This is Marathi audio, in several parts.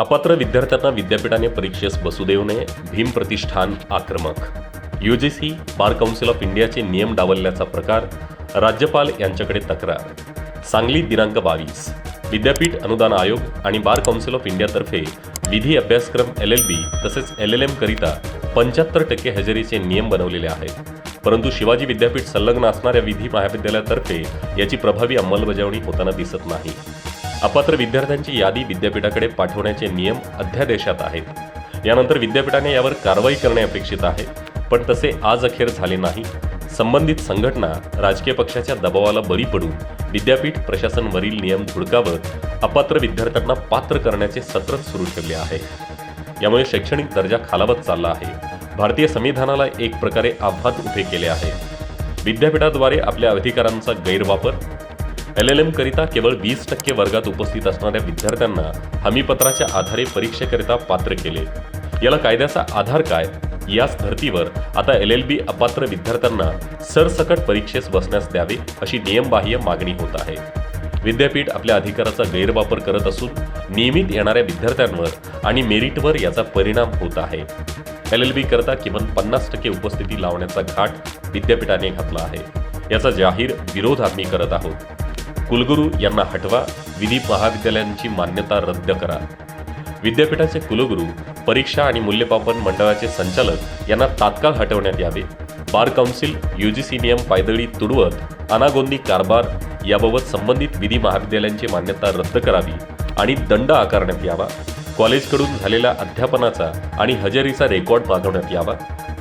अपात्र विद्यार्थ्यांना विद्यापीठाने परीक्षेस बसू देऊ नये भीम प्रतिष्ठान आक्रमक. यूजीसी बार काउन्सिल ऑफ इंडियाचे नियम डावलल्याचा प्रकार राज्यपाल यांच्याकडे तक्रार. सांगली दिनांक बावीस. विद्यापीठ अनुदान आयोग आणि बार काउन्सिल ऑफ इंडियातर्फे विधी अभ्यासक्रम एल एल बी तसेच एल एल एम करिता पंच्याहत्तर टक्के हजेरीचे नियम बनवलेले आहेत. परंतु शिवाजी विद्यापीठ संलग्न असणाऱ्या विधी महाविद्यालयातर्फे याची प्रभावी अंमलबजावणी होताना दिसत नाही. अपात्र विद्यार्थ्यांची यादी विद्यापीठाकडे पाठवण्याचे नियम अध्यादेशात आहेत. यानंतर विद्यापीठाने यावर कारवाई करणे अपेक्षित आहे पण तसे आज अखेर झाले नाही. संबंधित संघटना राजकीय पक्षाच्या दबावाला बळी पडून विद्यापीठ प्रशासनवरील नियम धुडकावत अपात्र विद्यार्थ्यांना पात्र करण्याचे सत्र सुरू ठेवले आहे. यामुळे शैक्षणिक दर्जा खालावत चालला आहे. भारतीय संविधानाला एक प्रकारे आव्हान उभे केले आहे. विद्यापीठाद्वारे आपल्या अधिकारांचा गैरवापर एल एल एमकरिता केवळ वीस टक्के वर्गात उपस्थित असणाऱ्या विद्यार्थ्यांना हमीपत्राच्या आधारे परीक्षेकरिता पात्र केले. याला कायद्याचा आधार काय? याच धर्तीवर आता एल एल बी अपात्र विद्यार्थ्यांना सरसकट परीक्षेस बसण्यास द्यावे अशी नियमबाह्य मागणी होत आहे. विद्यापीठ आपल्या अधिकाराचा गैरवापर करत असून नियमित येणाऱ्या विद्यार्थ्यांवर आणि मेरिटवर याचा परिणाम होत आहे. एल एल बी करता किमान पन्नास टक्के उपस्थिती लावण्याचा घाट विद्यापीठाने घातला आहे. याचा जाहीर विरोध आम्ही करत आहोत. कुलगुरू यांना हटवा विधी महाविद्यालयांची मान्यता रद्द करा. विद्यापीठाचे कुलगुरू परीक्षा आणि मूल्यमापन मंडळाचे संचालक यांना तात्काळ हटवण्यात यावे. बार काउन्सिल यूजीसी नियम पायदळी तुडवत अनागोंदी कारभार याबाबत संबंधित विधी महाविद्यालयांची मान्यता रद्द करावी आणि दंड आकारण्यात यावा. कॉलेजकडून झालेल्या अध्यापनाचा आणि हजेरीचा रेकॉर्ड मागवण्यात यावा.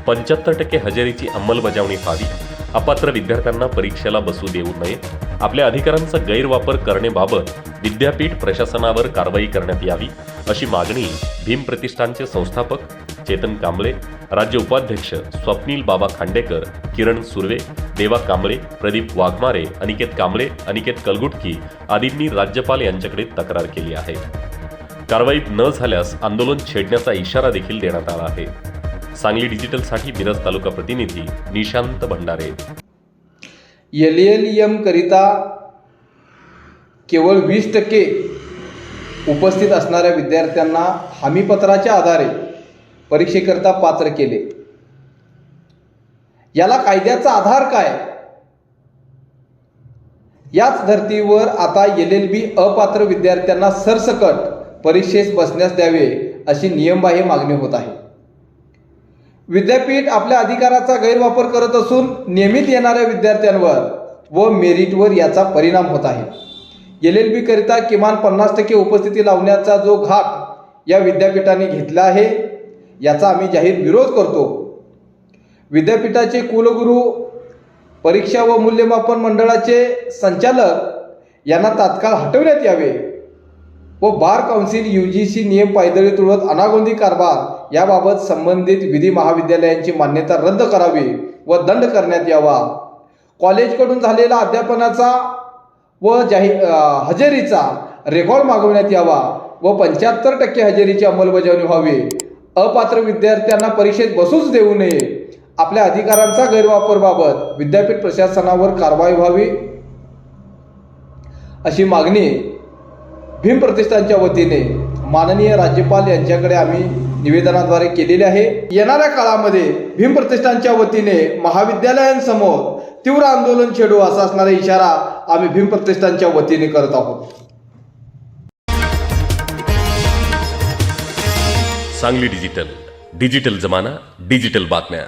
पंच्याहत्तर टक्के हजेरीची अंमलबजावणी व्हावी. अपात्र विद्यार्थ्यांना परीक्षेला बसू देऊ नये. आपल्या अधिकारांचा गैरवापर करण्याबाबत विद्यापीठ प्रशासनावर कारवाई करण्यात यावी अशी मागणी भीम प्रतिष्ठानचे संस्थापक चेतन कांबळे राज्य उपाध्यक्ष स्वप्नील बाबा खांडेकर किरण सुर्वे देवा कांबळे प्रदीप वाघमारे अनिकेत कांबळे अनिकेत कलगुटकी आदींनी राज्यपाल यांच्याकडे तक्रार केली आहे. कारवाईत न झाल्यास आंदोलन छेडण्याचा इशारा देखील देण्यात आला आहे. सांगली डिजिटलसाठी मिरज तालुका प्रतिनिधी Nishant Bhandare. L L M करिता केवळ वीस टक्के उपस्थित असणाऱ्या विद्यार्थ्यांना हमीपत्राच्या आधारे परीक्षेकरता पात्र केले. याला कायद्याचा आधार काय? याच धर्तीवर आता एल एल बी अपात्र विद्यार्थ्यांना सरसकट परीक्षेस बसण्यास द्यावे अशी नियमबाह्य मागणी होत आहे. विद्यापीठ आपल्या अधिकाराचा गैरवापर करत असून नियमित येणाऱ्या विद्यार्थ्यांवर व मेरिटवर याचा परिणाम होत आहे. एल एल बीकरिता किमान पन्नास टक्के उपस्थिती लावण्याचा जो घाट या विद्यापीठाने घेतला आहे याचा आम्ही जाहीर विरोध करतो. विद्यापीठाचे कुलगुरू परीक्षा व मूल्यमापन मंडळाचे संचालक यांना तात्काळ हटवण्यात यावे. व bar council U G C नियम पायदळी तुळत अनागोंदी कारभार याबाबत संबंधित विधी महाविद्यालयांची मान्यता रद्द करावी व दंड करण्यात यावा. कॉलेजकडून झालेला अध्यापनाचा व जाहीर हजेरीचा रेकॉर्ड मागवण्यात यावा व पंच्याहत्तर टक्के हजेरीची अंमलबजावणी व्हावी. अपात्र विद्यार्थ्यांना परीक्षेत बसूच देऊ नये. आपल्या अधिकारांचा गैरवापरबाबत विद्यापीठ प्रशासनावर कारवाई व्हावी अशी मागणी भीम प्रतिष्ठानच्या वतीने माननीय राज्यपाल यांच्याकडे आम्ही निवेदनाद्वारे केलेले आहे. येणाऱ्या काळामध्ये भीम प्रतिष्ठानच्या वतीने महाविद्यालयांसमोर तीव्र आंदोलन छेडू असा असणारा इशारा आम्ही भीम प्रतिष्ठानच्या वतीने करत आहोत. सांगली डिजिटल डिजिटल जमाना डिजिटल बातम्या.